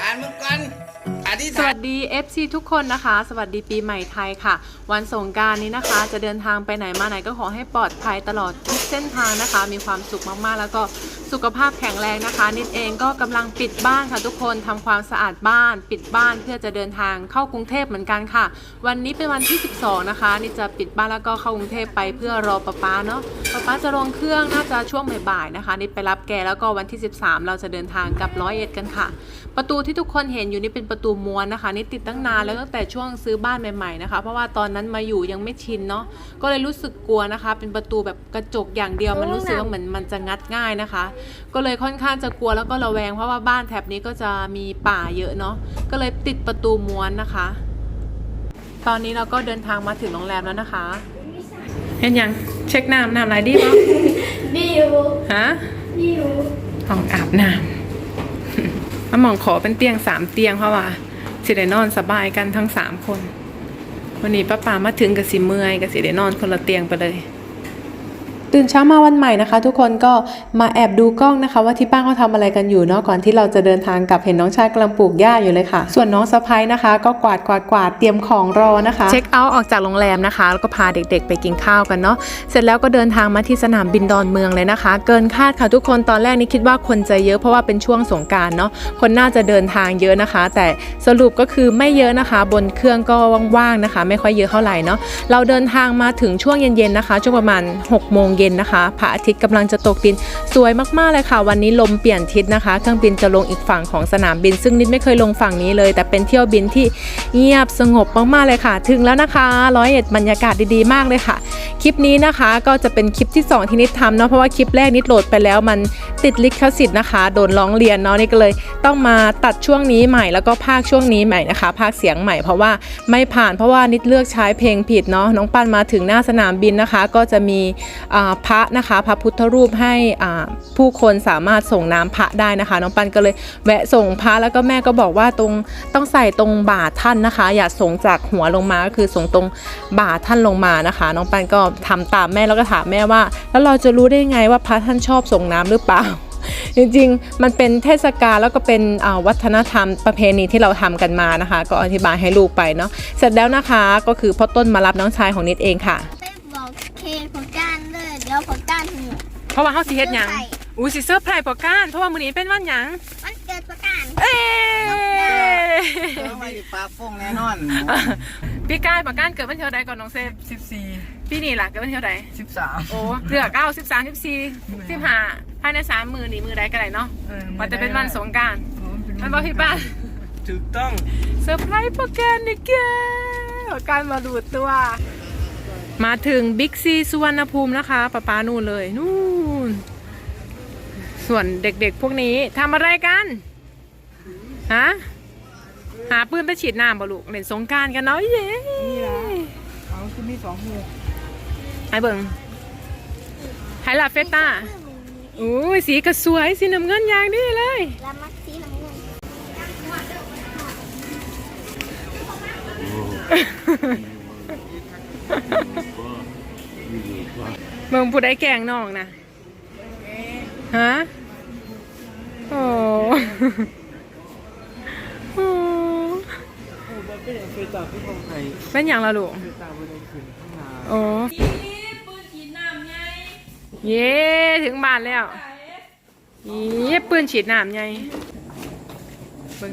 อ่านมึงก่อนอธิษสฐาน วัสดี FC ทุกคนนะคะ สวัสดีปีใหม่ไทยค่ะ วันสงกรารนี้นะคะ จะเดินทางไปไหนมาไหนก็ขอให้ปลอดภัยตลอดทุกเส้นทางนะคะ มีความสุขมากๆ แล้วก็สุขภาพแข็งแรงนะคะ นิดเองก็กำลังปิดบ้านค่ะทุกคนทำความสะอาดบ้าน ปิดบ้านเพื่อจะเดินทางเข้ากรุงเทพเหมือนกันค่ะ วันนี้เป็นวันที่ 12 นะคะนี่จะปิดบ้านแล้วก็เข้ากรุงเทพไปเพื่อรอป๊าป๊าเนาะป๊าป๊าจะลงเครื่องน่าจะช่วงบ่ายๆนะคะนี่ไปรับแกแล้วก็วันที่ 13 เราจะเดินทางกลับร้อยเอ็ดกันค่ะ ประตูที่ทุกคนเห็นอยู่นี่เป็นประตูม้วนนะคะนี่ติดตั้งนานแล้วตั้งแต่ช่วงซื้อบ้านใหม่ๆนะคะ เพราะว่าตอนนั้นมาอยู่ยังไม่ชินเนาะก็เลยรู้สึกกลัวนะคะ เป็นประตูแบบกระจกอย่างเดียวมันรู้สึกว่าเหมือนมันจะงัดง่ายนะคะก็เลยค่อนข้างจะกลัวแล้วก็ระแวงเพราะว่าบ้านแถบนี้ก็จะมีป่าเยอะเนาะก็เลยติดประตูม้วนนะคะ ตอนนี้เราก็เดินทางมาถึงโรงแรมแล้วนะคะเห็นยังเช็คน้ำน้ำไหลดีมั้ดิวฮะดิวห้องอาบน้ำอาหมองขอเป็นเตียงสามเตียงเพราะว่าสิได้นอนสบายกันทั้งสามคน วันนี้ป้าป่ามาถึงกับสิเมื่อยกับสิได้นอนคนละเตียงไปเลย ตื่นเช้ามาวันใหม่นะคะ ทุกคนก็มาแอบดูกล้องนะคะ ว่าที่บ้านเขาทำอะไรกันอยู่เนาะก่อนที่เราจะเดินทางกลับเห็นน้องชายกำลังปลูกหญ้าอยู่เลยค่ะ ส่วนน้องสะพ้ายนะคะ ก็กวาดกวาดกวาดเตรียมของรอนะคะ เช็คเอาท์ออกจากโรงแรมนะคะ แล้วก็พาเด็กๆ ไปกินข้าวกันเนาะเสร็จแล้วก็เดินทางมาที่สนามบินดอนเมืองเลยนะคะ เกินคาดค่ะทุกคนตอนแรกนี่คิดว่าคนจะเยอะเพราะว่าเป็นช่วงสงการเนาะคนน่าจะเดินทางเยอะนะคะ แต่สรุปก็คือไม่เยอะนะคะ บนเครื่องก็ว่างๆนะคะ ไม่ค่อยเยอะเท่าไหร่เนาะเราเดินทางมาถึงช่วงเย็นๆนะคะช่วงประมาณ6โมงเย็นนะคะ พระอาทิตย์กำลังจะตกดิน สวยมากๆเลยค่ะ วันนี้ลมเปลี่ยนทิศนะคะ เครื่องบินจะลงอีกฝั่งของสนามบิน ซึ่งนิดไม่เคยลงฝั่งนี้เลย แต่เป็นเที่ยวบินที่เงียบสงบมากๆเลยค่ะ ถึงแล้วนะคะร้อยเอ็ดบรรยากาศดีๆ มากเลยค่ะ คลิปนี้นะคะก็จะเป็นคลิปที่ 2 ที่นิดทำเนาะเพราะว่าคลิปแรกนิดโหลดไปแล้วมันติดลิขสิทธิ์นะคะโดนร้องเรียนเนาะนี่ก็เลยต้องมาตัดช่วงนี้ใหม่แล้วก็ภาคช่วงนี้ใหม่นะคะ ภาคเสียงใหม่เพราะว่าไม่ผ่านเพราะว่านิดเลือกใช้เพลงผิดเนาะน้องปันมาถึงหน้าสนามบินนะคะ ก็จะมีพระนะคะพระพุทธรูปให้ผู้คนสามารถส่งน้ำพระได้นะคะ น้องปันก็เลยแวะส่งพระแล้วก็แม่ก็บอกว่าตรงต้องใส่ตรงบ่าท่านนะคะ อย่าส่งจากหัวลงมาก็คือส่งตรงบ่าท่านลงมานะคะ น้องปันก็ทำตามแม่แล้วก็ถามแม่ว่า แล้วเราจะรู้ได้ไงว่าพระท่านชอบส่งน้ำหรือเปล่าจริงๆ มันเป็นเทศกาลแล้วก็เป็นวัฒนธรรมประเพณีที่เราทำกันมานะคะ ก็อธิบายให้ลูกไปเนาะ เสร็จแล้วนะคะก็คือพ่อต้นมารับน้องชายของนิดเองค่ะ ไปบอกเคผลการเลยเดี๋ยวผลการหัว เพราะว่าเฮาสิเฮ็ดหยังเซอร์ไพรส์อู้สิเซอร์ไพรส์ปอการเพราะว่ามื้อนี้เป็นวันหยังมันเกิดประการเอ้ไม่ได้ปลาฟงแน่นอนพี่กายปอการเกิดวันเท่าใดก่อนน้องเซฟสิบสี่ปีนี้ล่ะเกิดวันเท่าใดสิบสามโอ้เหลือ9 13 14 15ภายในสามมื้อนี่มื้อใดก็ได้เนาะว่าจะเป็นวันสงกรานต์มันบ่พี่ป้านถูกต้องเซอร์ไพรส์โปรแกรมนี่แกโปรแกรมมาดูดตัว มาถึงบิ๊กซีสุวรรณภูมินะคะป้าป้านู่นเลยนู่น ส่วนเด็กๆพวกนี้ทำอะไรกัน ฮะ หาปืนไปฉีดน้ำบ่ลูกเล่นสงกรารกันเนาะเย้เอาคือมีสองหูไอ้เบิงไฮลาเฟต้าอุ้ยสีก็สวยสีน้ำเงินอย่างนี้เลยแล้วมักสีน้ำเงิน เมืองผู้ใดแกงน้องนะฮะโอ้โอ้เป็นอย่างเคยจับที่ของไทยเป็นอย่าละลูกโอ้เย้ถึงบ้านแล้วเย้ปืนฉีดน้ำไงเบิ่ง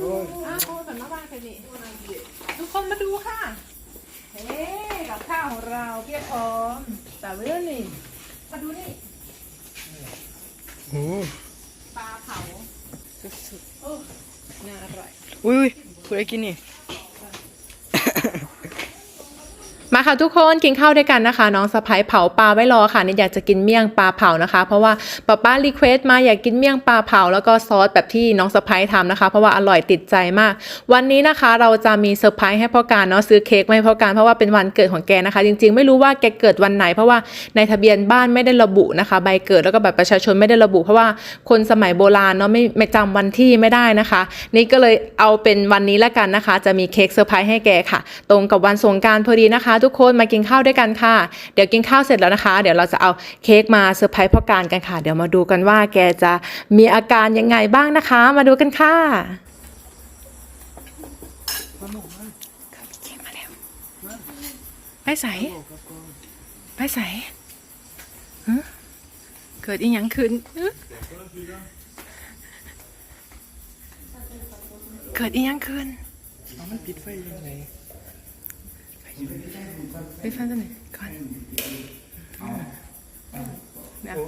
อเคฮ่าทุกคนมาดูค่ะ เฮ้กับข้าวของเราเพียบพร้อมแต่เรื่องนี่ มาดูนี่โอ้ปลาเผาสุดๆโอ้น่าอร่อย อุ้ยผู้ใดกินนี่ มา มา ค่ะทุกคนกินข้าวด้วยกันนะคะ น้องสะพ้ายเผาปลาไว้รอค่ะนี่อยากจะกินเมี่ยงปลาเผานะคะ เพราะว่าป้าป้ารีเควสต์มาอยากกินเมี่ยงปลาเผาแล้วก็ซอสแบบที่น้องสะพ้ายทำนะคะ เพราะว่าอร่อยติดใจมาก วันนี้นะคะเราจะมีเซอร์ไพรส์ให้พ่อการเนาะซื้อเค้กมาให้พ่อการเพราะว่าเป็นวันเกิดของแกนะคะ จริงๆ ไม่รู้ว่าแกเกิดวันไหน เพราะว่าในทะเบียนบ้านไม่ได้ระบุนะคะ ใบเกิดแล้วก็แบบประชาชนไม่ได้ระบุ เพราะว่าคนสมัยโบราณเนาะไม่ไม่จำวันที่ไม่ได้นะคะ นี่ก็เลยเอาเป็นวันนี้ละกันนะคะ จะมีเค้กเซอร์ไพรส์ให้แกค่ะ ตรงกับวันสงการพอดีนะคะทุกคนมากินข้าวด้วยกันค่ะ เดี๋ยวกินข้าวเสร็จแล้วนะคะ เดี๋ยวเราจะเอาเค้กมาเซอร์ไพรส์พ่อการกันค่ะ เดี๋ยวมาดูกันว่าแกจะมีอาการยังไงบ้างนะคะ มาดูกันค่ะเค้กมาแล้วไปใส่ไปใส่ฮะเกิดอีหยังขึ้นฮะเกิดอีหยังขึ้นเอามันปิดไฟยังไง ไปฟังกันหน่อยก่อนเดี๋ยว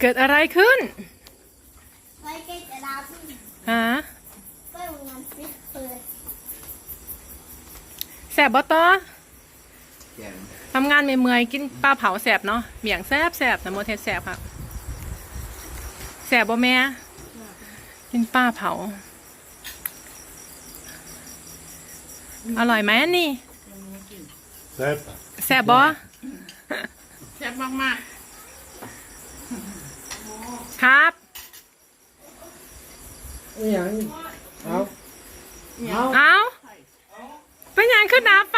เกิดอะไรขึ้นไฟใกล้จะดับฮะก็โรงงานปิดเปิดแสบบ่ต่อแก่นทำงานเมื่อยๆกินปลาเผาแสบเนาะเบี่ยงแสบแสบนะโมเทสแสบครับแสบบ่แม่กินปลาเผา อร่อยไหมอันนี่ Sepa. แสบบ่แซ่บมากครับนี่ยังเอาเอาเป็นยังขึ้นหนาไฟ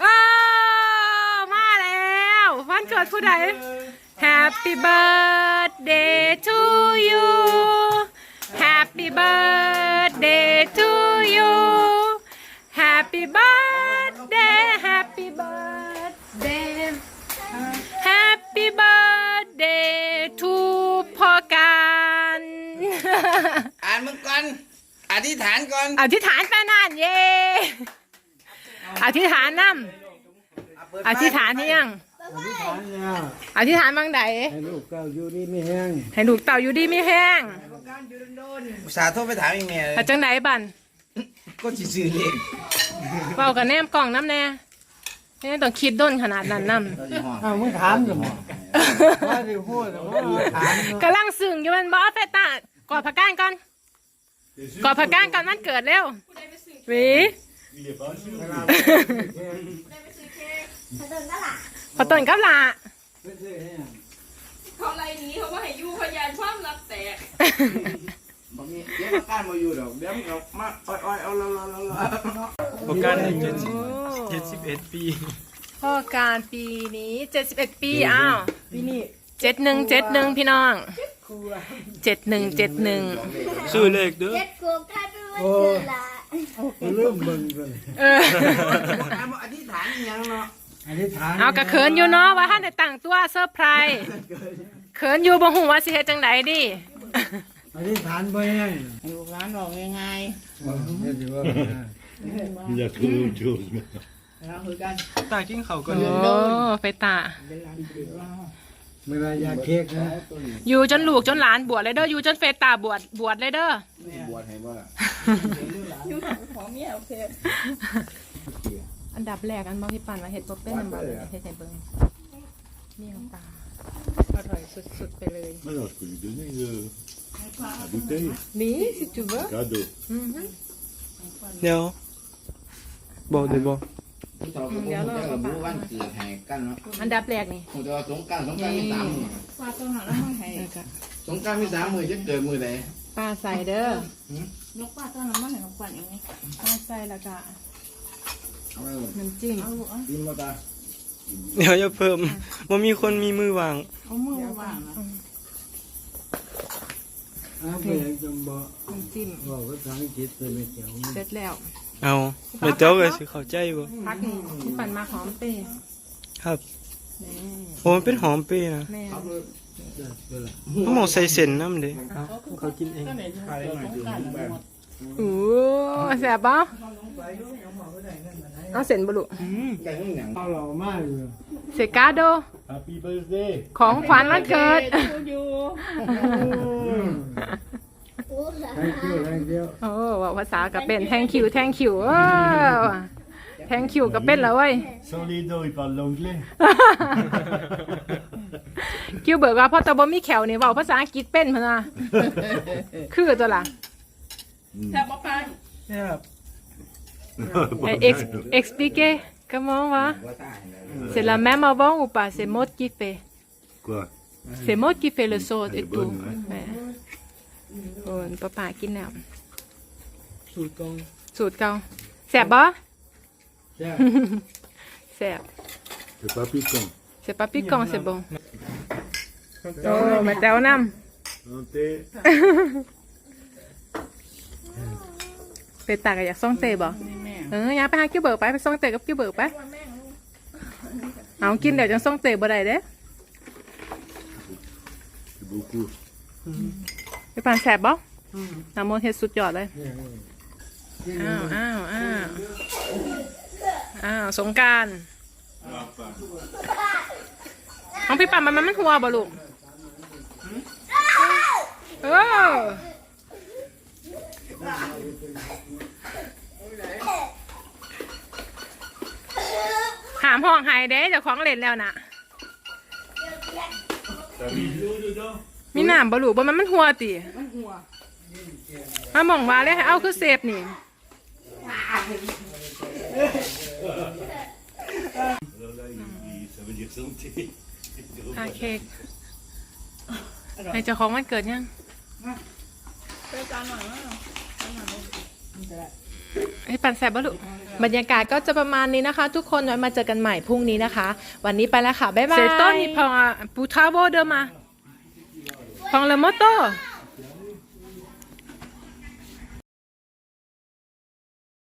เออมาแล้ววันเกิดผู้ใด Happy birthday to you Happy birthday to you อ่านมึงก่อน อธิษฐานก่อนอธิษฐานไปนานเย่อธิษฐานน้ำอธิษฐานนี่ยังอธิษฐานเนี่ยอธิษฐานบางใดให้ลูกเก้าอยู่ดีไม่แห้งให้ลูกเต่าอยู่ดีไม่แห้งอุตส่าห์โทรไปถามอีเมลแต่จังไหนบันก็สิซื้อเลขเบากับแนมกล่องน้ำแน่ไม่ต้องคิดด้นขนาดนั้นน้เราจะห้องอ้าวมึงถามหรือมั้งว่าดิพูดหรือว่าถามเนาะำกำลังสึ่งอยู่มันบอสเฟตา กอดผักก้านก่อน กอดผักก้านก่อนมันเกิดเร็วหวี Il est pas sûr. ถ้าเดินนั่นแหละพอต้นกับหละไม่ใช่แห้งเขาไล่หนี้เขาว่าให้อยู่พยานความลับแตกบอกมีเดี๋ยวมาก้านมาอยู่ดอกเดี๋ยวมันเอามาอ้อยๆเอาละละละละประกันในเจ็ดสิบโอ้เจ็ดสิบเอ็ดปีพ่อการปีนี้เจ็ดสิบเอ็ดปีอ้าวปีนี้เจ็ดหนึ่งเจ็ดหนึ่งพี่น้อง เจ็ดหนึ่งเจ็ดหนึ่งซื้อเลขเด้อเจ็ดขวบกลายเป็นวันเกิดละเริ่มมึงเลยเออถามว่าอธิษฐานอีหยังเนาะอธิษฐานเอากระเขินอยู่เนาะว่าท่านได้ตั้งตัวเซอร์ไพรส์เขินอยู่บ่ฮู้ว่าสิเฮ็ดจังไดดิอธิษฐานบ่แห้งลูกหลานบอกง่ายเดี๋ยวสิว่า Il a trouvé autre chose. mais- ตากินข้าวก่อนโอ้ไปตา เวลาอยากเค้กนะอยู่จนลูกจนหลานบวชเลยเด้ออยู่จนเฟตาบวชบวชเลยเด้อๆบวชให้บ่ล่ะของเมียโอเคอันดับแรกอันบ่ที่ปั่นว่าเฮ็ดบ่เป็นอันบ่เลยเฮ็ดให้เบิ่งนี่ของตาอร่อยสุดๆไปเลย Alors, je peux lui donner euh, la bouteille. นี่สิจูเบอ Cadeau. เดี๋ยวบอกเดี๋ยวบอก ผู้เฒ่าก็บ่รู้จักระบุวันเกิดให้กันเนาะอันดับแรกนี่ผมจะว่าสงกรารสงกรารมีสามมื้อว่าต้องหาแล้วมาให้แล้วก็สงกรารมีสามมื้อจะเกิดมื้อใดปลาใส่เด้อนกว่าต้องหามาให้ของขวัญอย่างนี้ปลาใส่แล้วก็เอาไว้น้ำจิ้มกินบ่ตาเดี๋ยวจะเพิ่มว่ามีคนมีมือวาง เอามือวางนะอ้าวไปยังจำบอกน้ำจิ้มบอกภาษาอังกฤษเลยไม่เกี่ยวเสร็จแล้ว เอาเดี๋ยวเจ้าก็สิเข้าใจบ่พักนี่ที่ปั่นมาหอมเป้ครับนี่โอ้มันเป็นหอมเป้นะแม่เขาหมกใส่เส้นน้ำเด้เขากินเองโอ้แซ่บปะเอาเส้นบลุไก่นึ่งหนังเอาเรามากเลยเซกาโด Happy birthday. ของขวัญวันเกิดอยู่โ thank you thank you โอ้ว่าภาษากับเป็น thank you thank you เออ thank you กับเป็นแล้วเว้ย Sans les dents, il parle l'anglais. คิวเบิร์กว่าพ่อตะบ่มีแขวนี่เว้าภาษาอังกฤษเป็นพุ่นน่ะคือตัวล่ะแซ่บบ่ปังเนี่ยครับ Eh, ex expliquez comment va ว่าตายเลย c'est la même avant ou pas c'est Maud qui fait Quoi c'est Maud qui fait le saut Elle et est tout bonne, ouais. แม่ โอ้ยป้าป่ากินแล้วสูตรกองสูตรเก่าแซ่บบ่ใช่แซ่บ C'est pas piquant. c'est pas piquant c'est bon โอ้มาแต้วนำ Santé. ไปตากอยากซ่องเตะบ่เอออยากไปหาคิวเบิร์กไปไปซ่องเตะกับคิวเบิร์กไป เอากินเดี๋ยวจังซ่องเตะบ่ได้เด้ C'est beaucoup. ไปปานแสบบ่น้ำมันเฮ็ดสุดยอดเลย อ้าวอ้าวอ้าวอ้าวสงกรารน้องพี่ปั่นมันมันหัวบ่ลูกเออหามห้องหายเด้เจ้าของเล่นแล้วน่ะ T'as mis de l'eau dedans มีน้ำบ่ลูกบ่มันมันหัวติมันหัวมาหมองว่าเลยให้เอาคือเซฟนี่ Alors là, il, il- ça veut dire santé. ทาเค้กให้เจ้าของวันเกิดยังให้ปั่นแสบบ่ลูกบรรยากาศก็จะประมาณนี้นะคะ ทุกคนไว้มาเจอกันใหม่พรุ่งนี้นะคะ วันนี้ไปแล้วค่ะ บ๊ายบาย C'est Tony prend pour travaux 放了么多